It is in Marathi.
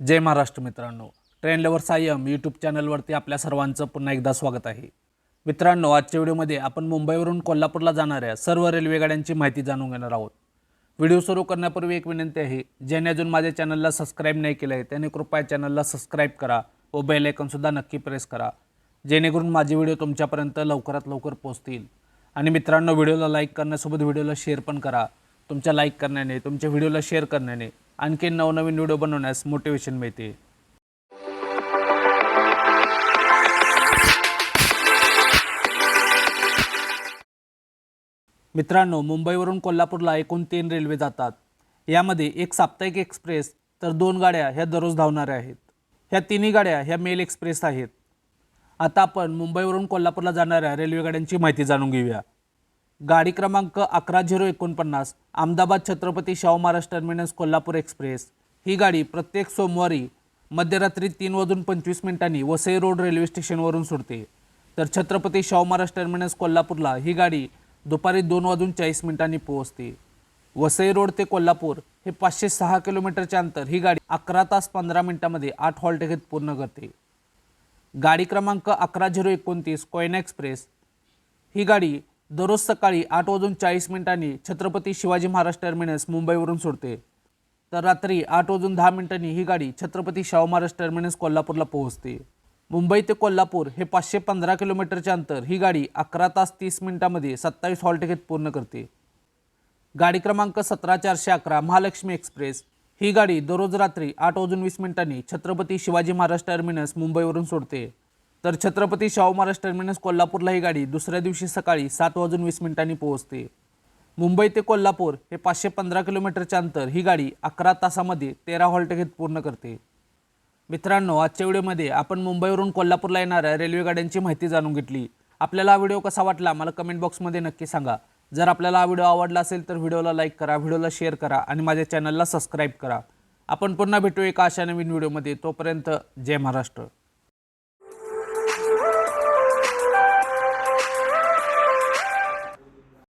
जय महाराष्ट्र मित्रांनो. ट्रेन लवर सायम यूट्यूब चॅनलवरती आपल्या सर्वांचं पुन्हा एकदा स्वागत आहे. मित्रांनो आजच्या व्हिडिओमध्ये आपण मुंबईवरून कोल्हापूरला जाणाऱ्या सर्व रेल्वेगाड्यांची माहिती जाणून घेणार आहोत. व्हिडिओ सुरू करण्यापूर्वी एक विनंती आहे ज्याने अजून माझ्या चॅनलला सबस्क्राईब नाही केलं आहे त्याने कृपया चॅनलला सबस्क्राईब करा व बेल आयकॉनसुद्धा नक्की प्रेस करा जेणेकरून माझे व्हिडिओ तुमच्यापर्यंत लवकरात लवकर पोहोचतील. आणि मित्रांनो व्हिडिओला लाईक करण्यासोबत व्हिडिओला शेअर पण करा. तुमच्या लाईक करण्याने तुमच्या व्हिडिओला शेअर करण्याने आणखी नवनवीन व्हिडिओ बनवण्यास मोटिवेशन मिळते. मित्रांनो मुंबईवरून कोल्हापूरला एकूण तीन रेल्वे जातात. यामध्ये एक साप्ताहिक एक्सप्रेस तर दोन गाड्या ह्या दररोज धावणाऱ्या आहेत. ह्या तिन्ही गाड्या ह्या मेल एक्सप्रेस आहेत. आता आपण मुंबईवरून कोल्हापूरला जाणाऱ्या रेल्वे गाड्यांची माहिती जाणून घेऊया. गाडी क्रमांक अकरा झिरो एकोणपन्नास अहमदाबाद छत्रपती शाहू महाराज टर्मिनस कोल्हापूर एक्सप्रेस. ही गाडी प्रत्येक सोमवारी मध्यरात्री तीन वाजून पंचवीस मिनिटांनी वसई रोड रेल्वे स्टेशनवरून सुटते. तर छत्रपती शाहू महाराज टर्मिनस कोल्हापूरला ही गाडी दुपारी दोन वाजून चाळीस मिनिटांनी पोहोचते. वसई रोड ते कोल्हापूर हे पाचशे सहा किलोमीटरचे अंतर ही गाडी अकरा तास पंधरा मिनिटांमध्ये आठ हॉल्ट घेत पूर्ण करते. गाडी क्रमांक अकरा झिरो एकोणतीस कोयना एक्सप्रेस. ही गाडी दररोज सकाळी आठ वाजून चाळीस मिनिटांनी छत्रपती शिवाजी महाराज टर्मिनस मुंबईवरून सोडते. तर रात्री आठ वाजून दहा मिनिटांनी ही गाडी छत्रपती शाहू महाराज टर्मिनस कोल्हापूरला पोहोचते. मुंबई ते कोल्हापूर हे पाचशे पंधरा किलोमीटरचे अंतर ही गाडी अकरा तास तीस मिनिटांमध्ये सत्तावीस हॉल टिकेत पूर्ण करते. गाडी क्रमांक सतरा चारशे अकरा महालक्ष्मी एक्सप्रेस ही गाडी दररोज रात्री आठ वाजून वीस मिनिटांनी छत्रपती शिवाजी महाराज टर्मिनस मुंबईवरून सोडते. तर छत्रपती शाहू महाराज टर्मिनस कोल्हापूरला ही गाडी दुसऱ्या दिवशी सकाळी सात वाजून वीस मिनिटांनी पोहोचते. मुंबई ते कोल्हापूर हे पाचशे पंधरा किलोमीटरचे अंतर ही गाडी अकरा तासामध्ये तेरा हॉल्ट घेत पूर्ण करते. मित्रांनो आजच्या व्हिडिओमध्ये आपण मुंबईवरून कोल्हापूरला येणाऱ्या रेल्वे गाड्यांची माहिती जाणून घेतली. आपल्याला हा व्हिडिओ कसा वाटला मला कमेंट बॉक्समध्ये नक्की सांगा. जर आपल्याला हा व्हिडिओ आवडला असेल तर व्हिडिओला लाईक करा व्हिडिओला शेअर करा आणि माझ्या चॅनलला सबस्क्राईब करा. आपण पुन्हा भेटू एका अशा नवीन व्हिडिओमध्ये. तोपर्यंत जय महाराष्ट्र.